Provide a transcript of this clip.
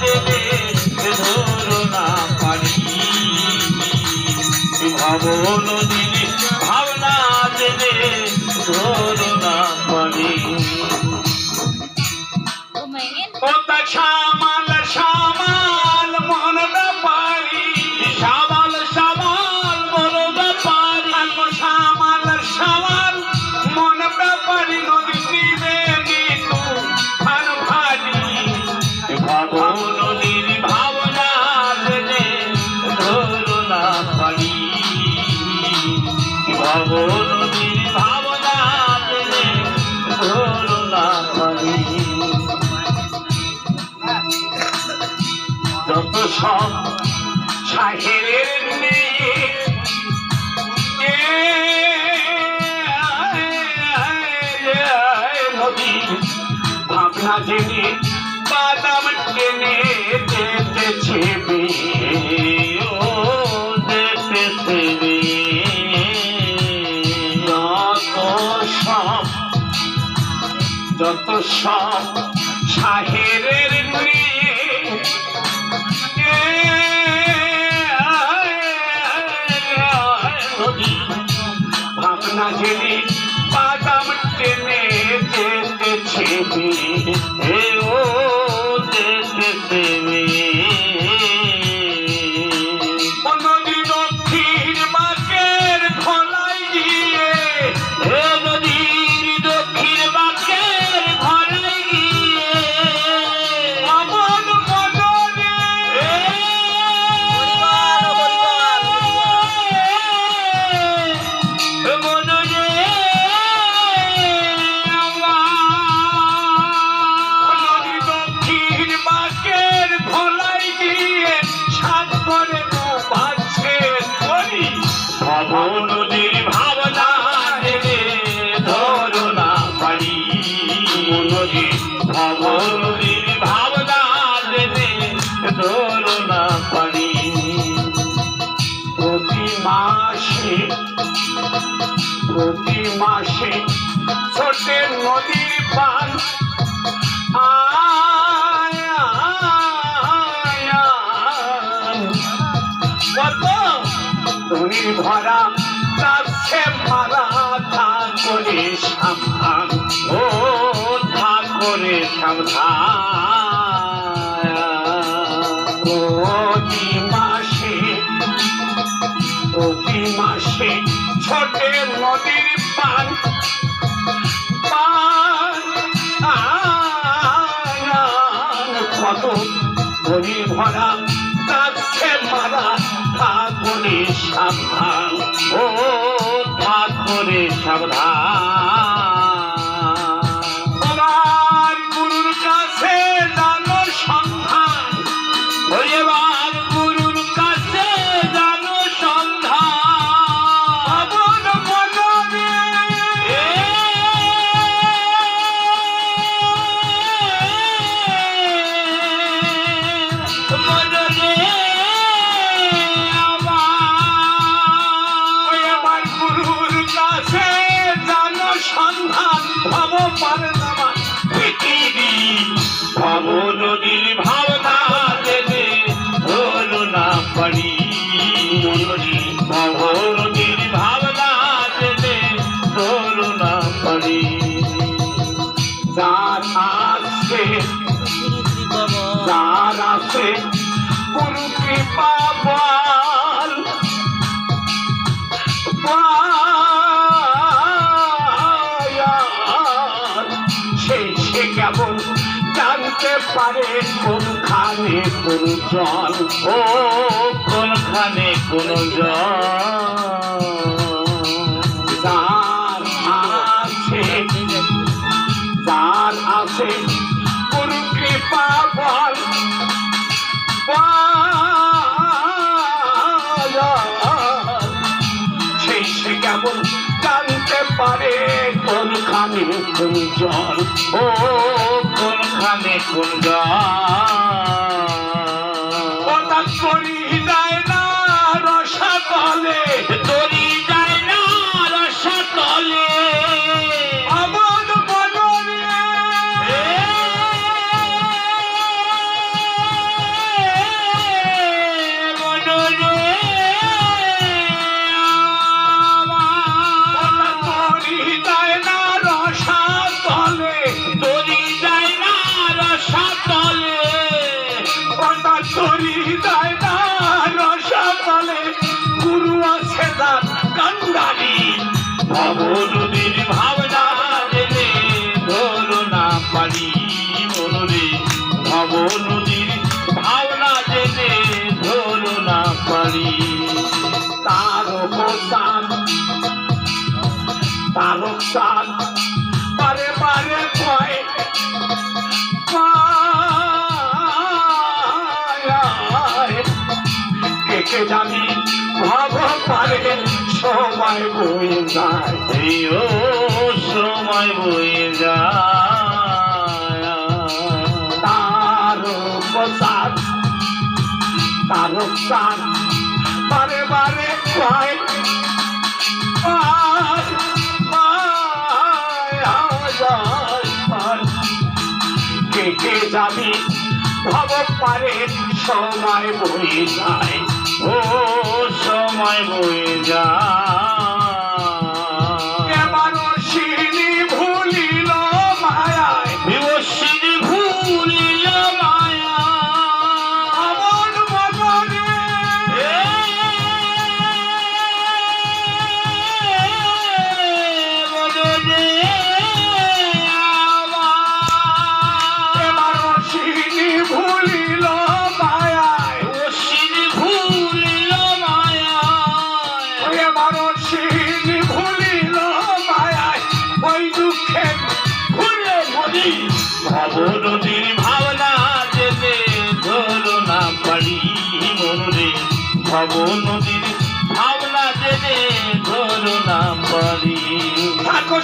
দেবে ধরো না ভাবনা দেবে ধরো না পারি কথা সব সাহেবের ভাবনা জেনে বাদাম টেনে যেতেছে যত সব সাহেবের নিয়ে ভাবনা ছেড়ে বাদাম টেনে যেতে ছেড়ে প্রতি মাসে ছোটে নদীর পান। কত? তুমির ভরা ছোটে নদীর পান কত ভরি ভরা কাছে মারা ঠাকুরে সাবধান। ও ঠাকুরে সাবধান। পারে কোনখানে কোন জল? ও, কোনখানে কোন জল? আছে তার আছে কোন কৃপা বল। সেই সে কেমন জানতে পারে কোনখানে কোন জল? ও কোন ধামে কোন গান? মধুরীর ভাবনা জেনে ধরো পারি মনোরে ভব নদীর ভাবনা জেনে ধরো না পারি তার প্রসাদ তার সাদ পারে পারে জানি ভব পারে। সময় বয়ে যায় ও সময় বয়ে যায়। তার প্রসাদ তার প্রাণ বারে বারে যায় যাবি ভব পারে সময় বয়ে যায়। ও সময় বয়ে যায়। ঘুরে ভব। নদীর ভাবনা যেতে ধরো না পারি মনুরে ভব নদীর ভাবনা যেতে ধরো না পারি থাকো